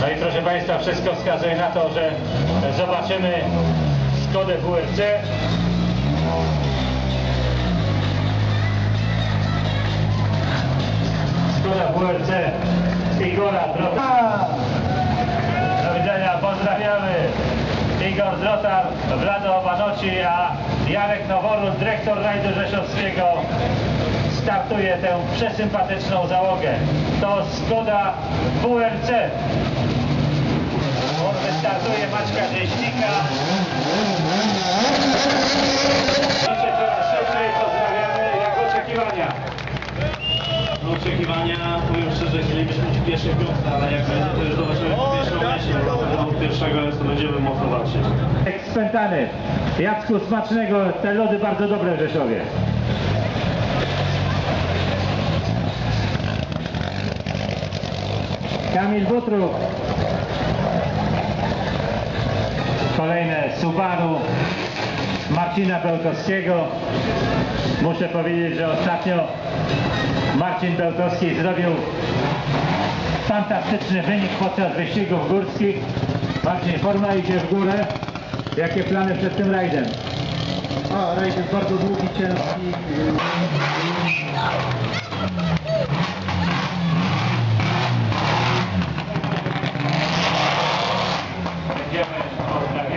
No i proszę Państwa, wszystko wskazuje na to, że zobaczymy Skodę WRC. Skoda WRC Igora Drota. Do widzenia, pozdrawiamy. Igor Drotar, Vlado Banoci, a Jarek Noworód, dyrektor rajdu rzeszowskiego startuje tę przesympatyczną załogę. To Skoda WRC. Wystartuje Maćka Rzeźnika. Liczę coraz szybciej, pozdrawiamy. Jak oczekiwania? No, oczekiwania, powiem szczerze, chcielibyśmy być w pierwszej piątce, ale jak będzie to już zobaczymy w pierwszą myśl, do pierwszego, to będziemy mocno walczyć. Spętany. Jacku, smacznego. Te lody bardzo dobre w Rzeszowie. Kamil Butruk. Kolejne Subaru Marcina Bełkowskiego. Muszę powiedzieć, że ostatnio Marcin Bełkowski zrobił fantastyczny wynik podczas wyścigów górskich. Marcin, forma idzie w górę. Jakie plany przed tym rajdem? A, rajd jest bardzo długi, ciężki. Kevin.